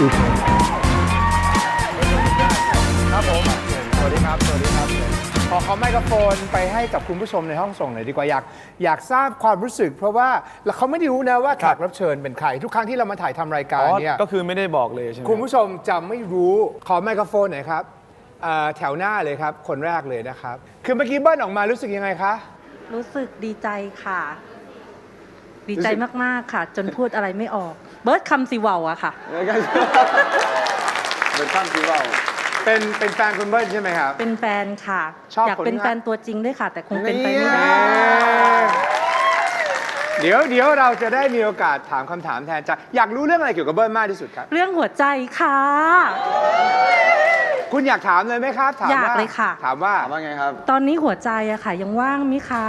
ดูเธอครับผม สวัสดีครับ สวัสดีครับ ขอขอไมโครโฟนไปให้กับคุณผู้ชมในห้องส่งหน่อยดีกว่าอยากอยากทราบความรู้สึก เพราะว่าเขาไม่ได้รู้นะว่าแขกรับเชิญเป็นใคร ทุกครั้งที่เรามาถ่ายทำรายการอ๋อเนี่ย ก็คือไม่ได้บอกเลยใช่ไหม คุณผู้ชมจะไม่รู้ขอไมโครโฟนหน่อยครับเอ่อแถวหน้าเลยครับ คนแรกเลยนะครับ คือเมื่อกี้เบิ้ลออกมารู้สึกยังไงคะ รู้สึกดีใจค่ะ ดีใจมาก ๆ ค่ะ จนพูดอะไรไม่ออก เบิร์ดคำสิเวาอะค่ะเป็นข้ามซีว่าเป็นเป็นแฟนคุณเบิ้ลใช่ไหมครับ เป็นแฟนค่ะ ชอบอยากผลงานเป็นแฟนตัวจริงด้วยค่ะ แต่คงเป็นไปไม่ได้ เดี๋ยวเดี๋ยวเราจะได้มีโอกาสถามคำถามแทนใจอยากรู้เรื่องอะไรเกี่ยวกับเบิ้ลมากที่สุดครับ เรื่องหัวใจค่ะ คุณอยากถามเลยไหมครับ ถามอยากว่าเลยค่ะ ถามว่าถามว่าไงครับตอนนี้หัวใจอะค่ะ ยังว่างไหมคะ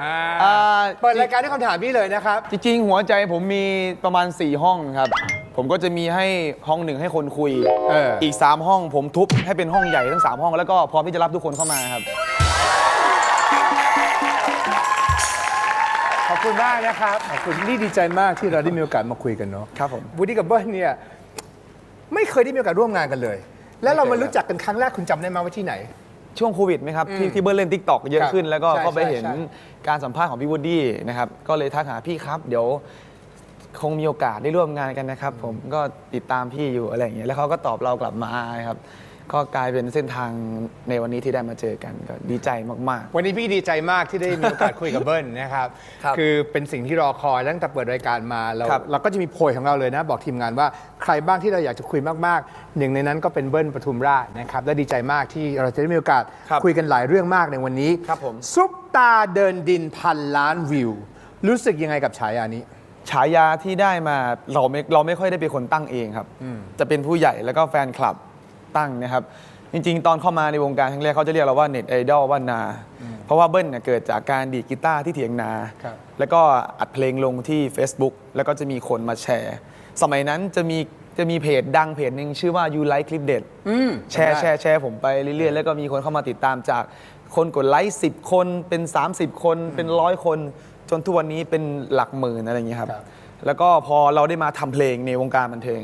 อ่าอ่าเปิดรายการด้วยคำถามนี้เลยนะครับ จริงๆ หัวใจผมมีประมาณ 4 ห้องครับ ผมก็จะมีให้ห้องหนึ่งให้คนคุยเอออี ก 3 ห้องผมทุบให้เป็นห้องใหญ่ทั้ง 3 ห้องแล้วก็พร้อมที่จะรับทุกคนเข้ามาครับ ขอบคุณมากนะครับขอบคุณนี่ดีใจมากที่เราได้มีโอกาสมาคุยกันเนาะครับผม วูดดี้กับเบิ้ลเนี่ยไม่เคยได้มีโอกาสร่วมงานกันเลย แล้วเราไม่มาเคยรู้จักกันครั้งแรกคุณจำได้ไหมว่าที่ไหน ช่วงโควิดไหมครับอืมที่ที่เบิร์ดเล่นทิกตอกเยอะครับขึ้น แล้วก็ใช่ก็ไปใช่เห็นใช่ การสัมภาษณ์ของพี่วูดดี้นะครับก็เลยทักหาพี่ครับเดี๋ยวคงมีโอกาสได้ร่วมงานกันนะครับ ผมก็ติดตามพี่อยู่อะไรอย่างเงี้ยแล้วเขาก็ตอบเรากลับมาครับ ก็กลายเป็นเส้นทางในวันนี้ที่ได้มาเจอกันก็ดีใจมาก วันนี้พี่ดีใจมากที่ได้มีโอกาส คุยกับเบิ้ลนะครับครับอเป็นสิ่งที่รอคอยตั้งแต่เปิดรายการมาเราครับ เราก็จะมีโพยของเราเลยนะ บอกทีมงานว่าใครบ้างที่เราอยากจะคุยมากๆ หนึ่งในนั้นก็เป็นเบิ้ลปทุมราชนะครับและดีใจมากที่เราจะได้มีโอกาสครับคุยกันหลายเรื่องมากในวันนี้ครับผม ซุปตาเดินดินพันล้านวิว รู้สึกยังไงกับฉายานี้ ๆ ฉายาที่ได้มาเราไม่เราไม่ค่อยได้เป็นคนตั้งเองครับ จะเป็นผู้ใหญ่แล้วก็แฟนคลับ ตั้งนะครับ จริงๆ ตอนเข้ามาในวงการครั้งแรกเขาจะเรียกเราว่าเน็ตไอดอลว่านา เพราะว่าเบิ้ลเนี่ยเกิดจากการดีดกีตาร์ที่เถียงนา ครับ แล้วก็อัดเพลงลงที่ Facebook แล้วก็จะมีคนมาแชร์ สมัยนั้นจะมีจะมีเพจดังเพจหนึ่งชื่อว่า You Like Clip Dead อืมแชร์แชร์แชร์ผมไปเรื่อยๆ แล้วก็มีคนเข้ามาติดตามจากคนกดไลค์10 คนเป็น 30 คนเป็นร้อยคน จนทุกวันนี้เป็นหลักหมื่นอะไรอย่างเงี้ยครับ ครับ แล้วก็พอเราได้มาทำเพลงในวงการบันเทิง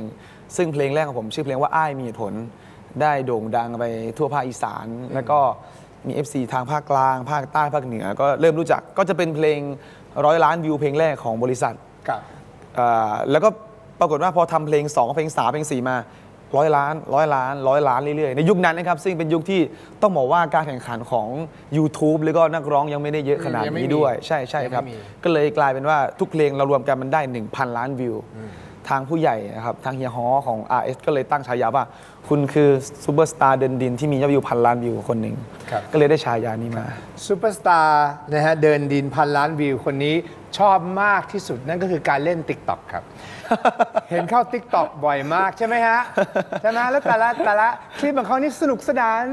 ซึ่งเพลงแรกของผมชื่อเพลงว่าอ้ายมีเหตุผล ได้โด่งดังไปทั่วภาคอีสาน แล้วก็มี FC ทางภาคกลาง ภาคใต้ภาคเหนือ ก็เริ่มรู้จักก็จะเป็นเพลงร้อยล้านวิวเพลงแรกของบริษัทครับ อ่าแล้วก็ปรากฏว่าพอทำเพลง 2 เพลง 3 เพลง 4 มาร้อยล้านร้อยล้านร้อยล้านเรื่อยๆ ในยุคนั้นนะครับ ซึ่งเป็นยุคที่ต้องบอกว่าการแข่งขันของ YouTube หรือก็นักร้องยังไม่ได้เยอะขนาดยังไม่นี้มีด้วย ใช่ใช่ครับ ยังไม่มี ก็เลยกลายเป็นว่าทุกเพลงเรารวมกันมันได้ 1,000 ล้านวิว ทางผู้ใหญ่นะครับทางเฮียฮอของ RS ก็เลยตั้งฉายาว่า คุณคือซูเปอร์สตาร์เดินดินที่มียอดวิวพันล้านวิวคนหนึ่ง ครับ ก็เลยได้ฉายานี้มาซูเปอร์สตาร์นะฮะเดินดินพันล้านวิวคนนี้ชอบมากที่สุดนั่นก็คือการเล่น t ิ k t o k ครับ เห็นเข้า t ิ k t o k บ่อยมากใช่ไหมฮะ ใช่ไหมแล้วแต่ละแต่ละคลิปของเขานี่สนุกสนาน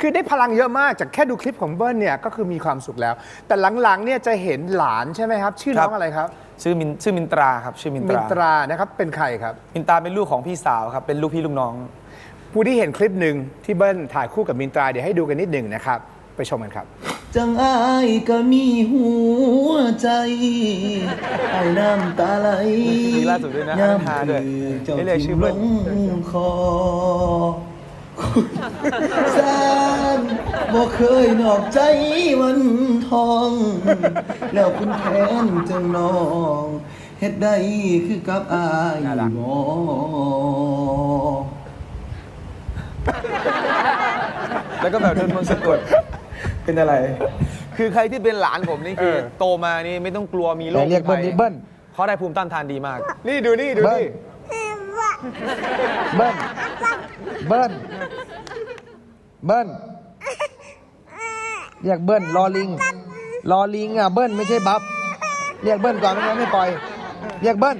คือได้พลังเยอะมากจากแค่ดูคลิปของเบิ้ลเนี่ยก็คือมีความสุขแล้ว แต่หลังๆเนี่ยจะเห็นหลานใช่ไหมครับ ชื่อน้องครับอะไรครับ ชื่อมินชื่อมินตราครับชื่อมินตมินรา ตรานะครับเป็นใครครับ มินตราเป็นลูกของพี่สาวครับเป็นลูกพี่ลูกน้อง ผู้ที่เห็นคลิปหนึ่งที่เบิ้ลถ่ายคู่กับมินตราเดี๋ยวให้ดูกันนิดหนึ่งนะครับ ไปชมกันครับ จังอายก็มีหัวใจไอ้น้ำตาไหลมีล่าสุดด้วยนะยามหาด้วยเจ้าไม่เรียกชื่ทิ่อมเบิ้ลลงคอคุณสานบ่เคยนอกใจวันทอง แล้วคุณแทนจังน้องเฮ็ดได้คือกับอายน่ารักบ่ แล้วก็แบบโดนมนต์สะกดเป็นอะไร คือใครที่เป็นหลานผมนี่คือเออ โตมานี่ไม่ต้องกลัวมีโรไหคนเรียกเบิ้ลภันี่เบิ้ลเพราะได้ภูมิต้านทานดีมาก นี่ดูนี่ดูเบิ้ล นี่เบิ้ล เบิ้ล เบิ้ลเรียกเบิ้ลรอลิงรอลิงอะเบิ้ลไม่ใช่บัฟเรียกเบิ้ลก่อนไม่งั้นไม่ปล่อย เรียกเบิ้ล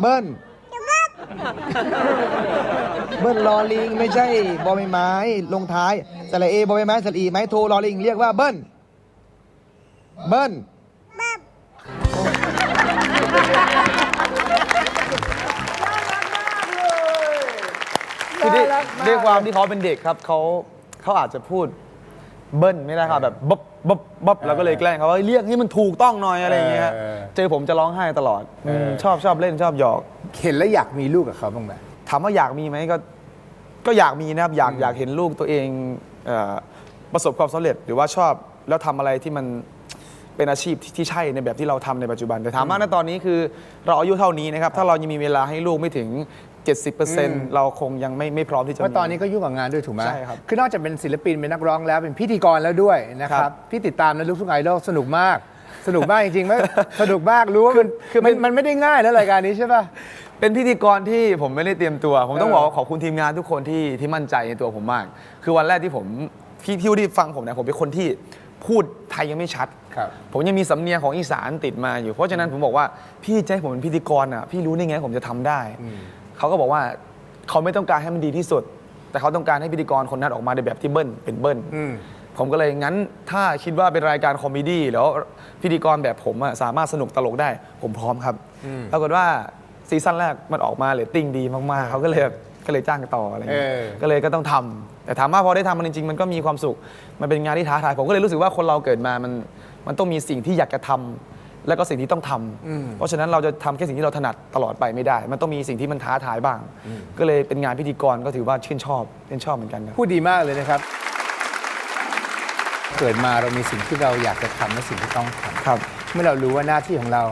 เบิ้ล เบิ้ลรอลิงไม่ใช่บอใบไม้ ลงท้ายสระเอบอใบไม้สระอีไม้โทรรอลิง เรียกว่าเบิ้ลเบิ้ลคือด้วยน่ารักมากด้วยความที่เขาเป็นเด็กครับเขาเขาอาจจะพูดเบิ้ลไม่ได้ครับแบบบ๊บ บ๊อบบ๊อบเราก็เลยแกล้งเขาว่าเรียกให้มันถูกต้องหน่อยอะไรอย่างเงี้ยเออเจอผมจะร้องไห้ตลอดเออมชอบชอบเล่นชอบหยอก เห็นแล้วอยากมีลูกกับเขาบ้างไหม ถามว่าอยากมีไหมก็ก็อยากมีนะครับอยากอยากเห็นลูกตัวเองเอ่อประสบความสำเร็จ หรือว่าชอบแล้วทำอะไรที่มันเป็นอาชีพที่ที่ใช่ในแบบที่เราทำในปัจจุบันแต่ถามว่าณตอนนี้คือเราอายุเท่านี้นะครับถ้าเรายังมีเวลาให้ลูกไม่ถึง 70%เราคงยังไม่ไม่พร้อมที่จะเพราะตอนนี้ก็ยุ่งกับงานด้วยถูกไหมใช่ครับคือนอกจากเป็นศิลปินเป็นนักร้องแล้วเป็นพิธีกรแล้วด้วยนะคครัรับบพี่ติดตามนะลูกทุ่งไอดอลสนุกมาก สนุกมากจริงๆไม่ สนุกมากรู้ว่ามันคือมันเป็นมันไม่ได้ง่ายนะรายการนี้ใช่ป่ะ เป็นพิธีกรที่ผมไม่ได้เตรียมตัว ผมต้องเออบอกว่าขอบคุณทีมงานทุกคนที่ที่มั่นใจในตัวผมมาก คือวันแรกที่ผมพี่พี่ที่ฟังผมเนี่ยผมเป็นคนที่พูดไทยยังไม่ชัด ครับ ผมยังมีสำเนียงของอีสานติดมาอยู่ เพราะฉะนั้นผมบอกว่าพี่จะให้ผมเป็นพิธีกรอะพี่รู้ได้ไงผมจะทำได้ เขาก็บอกว่าเขาไม่ต้องการให้มันดีที่สุด แต่เขาต้องการให้พิธีกรคนนั้นออกมาในแบบที่เบิ้ลเป็นเบิ้ลอืมผมก็เลยงั้นถ้าคิดว่าเป็นรายการคอมเมดี้แล้วพิธีกรแบบผมอะสามารถสนุกตลกได้ ผมพร้อมครับปรากฏว่าซีซั่นแรกมันออกมาเรตติ้งดีมากๆเขาก็เลยแบบก็เลยจ้างต่ออะไรเงี้ยเออก็เลยก็ต้องทำแต่ถามว่าพอได้ทำมันจริงๆ มันก็มีความสุข มันเป็นงานที่ท้าทาย ผมก็เลยรู้สึกว่าคนเราเกิดมามันมันต้องมีสิ่งที่อยากจะทำ แล้วก็สิ่งที่ต้องทำเพราะฉะนั้นเราจะทำแค่สิ่งที่เราถนัดตลอดไปไม่ได้ มันต้องมีสิ่งที่มันท้าทายบ้าง ก็เลยเป็นงานพิธีกรก็ถือว่าชื่นชอบชื่นชอบเหมือนกันครับ พูดดีมากเลยนะครับ เกิดมาเรามีสิ่งที่เราอยากจะทำและสิ่งที่ต้องทำครับ เมื่อเรารู้ว่าหน้าที่ของเรา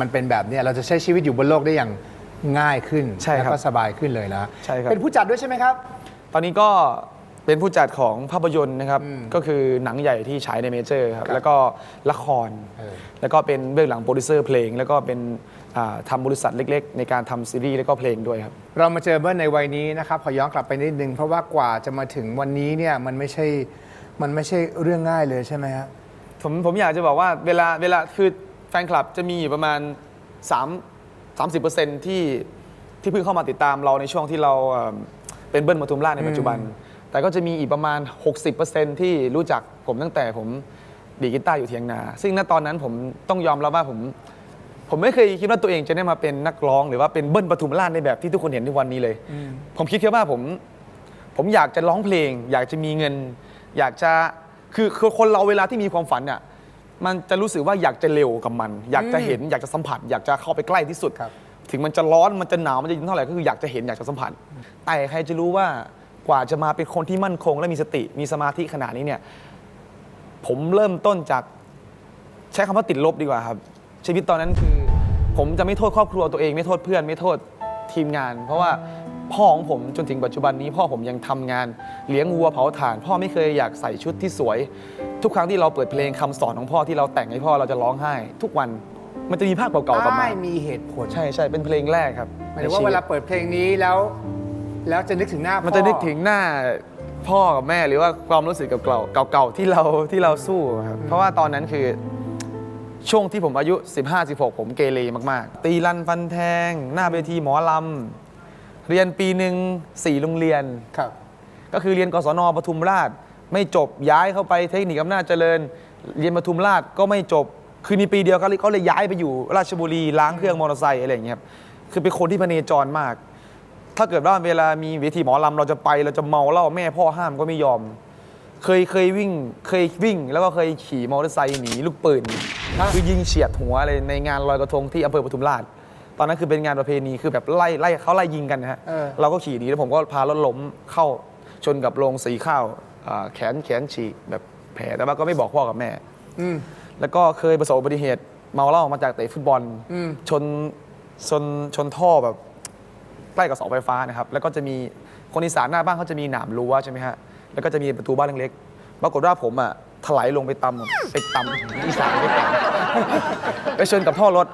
มันเป็นแบบเนี้ยเราจะใช้ชีวิตอยู่บนโลกได้อย่างง่ายขึ้นใช่ครับแล้วก็สบายขึ้นเลยนะใช่ครับ เป็นผู้จัดด้วยใช่ไหมครับ ตอนนี้ก็ เป็นผู้จัดของภาพยนตร์นะครับ ก็คือหนังใหญ่ที่ฉายในเมเจอร์ครับครับแล้วก็ละครเออแล้วก็เป็นเบื้องหลังโปรดิวเซอร์เพลง แล้วก็เป็นอ่าทำบริษัทเล็ก ๆ ในการทำซีรีส์แล้วก็เพลงด้วยครับ เรามาเจอเบิ้ลในวัยนี้นะครับขอย้อนกลับไปนิดนึง เพราะว่ากว่าจะมาถึงวันนี้เนี่ยมันไม่ใช่มันไม่ใช่เรื่องง่ายเลยใช่ไหมครับผมผมอยากจะบอกว่าเวลาเวลาคือแฟนคลับจะมีอยู่ประมาณ 3 30%ที่ที่เพิ่งเข้ามาติดตามเราในช่วงที่เราเอ่อเป็นเบิ้ลปทุมราชในปัจจุบัน แต่ก็จะมีอีกประมาณ 60%ที่รู้จักผมตั้งแต่ผมดีดกีตาร์อยู่เทียงนา ซึ่งณตอนนั้นผมต้องยอมรับว่าผม ผมไม่เคยคิดว่าตัวเองจะได้มาเป็นนักร้อง หรือว่าเป็นเบิ้ลปทุมราชในแบบที่ทุกคนเห็นทุกวันนี้เลย ผมคิดแค่ว่าผม ผมอยากจะร้องเพลง อยากจะมีเงิน อยากจะคือคือคนเราเวลาที่มีความฝันเนี่ยมันจะรู้สึกว่าอยากจะเร็วกับมัน อยากจะเห็นอยากจะสัมผัส อยากจะเข้าไปใกล้ที่สุดครับถึงมันจะร้อนมันจะหนาวมันจะเย็นเท่าไหร่ก็คืออยากจะเห็นอยากจะสัมผัสแต่ใครจะรู้ว่า กว่าจะมาเป็นคนที่มั่นคง และมีสติมีสมาธิขนาดนี้เนี่ยผมเริ่มต้นจากใช้คำว่าติดลบดีกว่าครับ ชีวิตตอนนั้นคือ ผมจะไม่โทษครอบครัวตัวเองไม่โทษเพื่อนไม่โทษทีมงาน เพราะว่าพ่อของผมจนถึงปัจจุบันนี้พ่อผมยังทำงาน เลี้ยงวัวเผาถ่าน พ่อไม่เคยอยากใส่ชุดที่สวย ทุกครั้งที่เราเปิดเพลงคำสอนของพ่อที่เราแต่งให้พ่อเราจะร้องไห้ ทุกวันมันจะมีภาพเก่าๆกลับมาได้มีเหตุผลใช่ใช่เป็นเพลงแรกครับหมายถึงว่าเวลาเปิดเพลงนี้แล้ว แล้วจะนึกถึงหน้าพ่อมันจะนึกถึงหน้าพ่อกับแม่หรือว่าความรู้สึกเก่าๆเก่าๆที่เราที่เราสู้ครับเพราะว่าตอนนั้นคือช่วงที่ผมอายุ 15-16 ผมเกเรมากๆ ตีรันฟันแทง หน้าเวทีหมอลำ เรียนปีหนึ่งสี่โรงเรียน ครับ ก็คือเรียนกศนปทุมราช ไม่จบย้ายเข้าไปเทคนิคอำนาจเจริญ เรียนปทุมราชก็ไม่จบ คือในปีเดียวก็เลยเขาเลยย้ายไปอยู่ราชบุรีล้างเครื่องมอเตอร์ไซค์อะไรอย่างเงี้ยครับ คือเป็นคนที่พเนจรมาก ถ้าเกิดว่าเวลามีเวทีหมอลำเราจะไปเราจะเมาเหล้าแม่พ่อห้ามก็ไม่ยอม เคยเคยวิ่งเคยวิ่ง แล้วก็เคยขี่มอเตอร์ไซค์หนีลูกปืนคือยิงเฉียดหัวเลยในงานลอยกระทงที่อำเภอปทุมราชตอนนั้นคือเป็นงานประเพณีคือแบบไล่ไล่เขาไล่ยิงกันนะฮะเออ เราก็ขี่หนีแล้วผมก็พารถล้มเข้าชนกับโรงสีข้าวอ่าแขนแขนฉีกแบบแผลแต่ว่าก็ไม่บอกพ่อกับแม่ อืม แล้วก็เคยประสบอุบัติเหตุเมาเหล้ามาจากเตะฟุตบอลอืมชนชนชนท่อแบบ ใกล้กับเสาไฟฟ้านะครับแล้วก็จะมีคนอีสานหน้าบ้านเขาจะมีหนามรั้วใช่ไหมฮะแล้วก็จะมีประตูบ้านเล็กๆปรากฏว่าผมอะถลายลงไปตำไปตำอีสานไปตำไปชนกับท่อรถ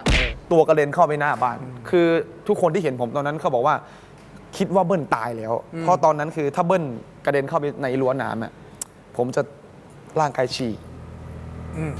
ตัวกระเด็นเข้าไปหน้าบ้าน คือทุกคนที่เห็นผมตอนนั้นเขาบอกว่าคิดว่าเบิ้ลตายแล้ว เพราะตอนนั้นคือถ้าเบิ้ลกระเด็นเข้าไปในรั้วหน้ำอะผมจะร่างกายฉีกอืม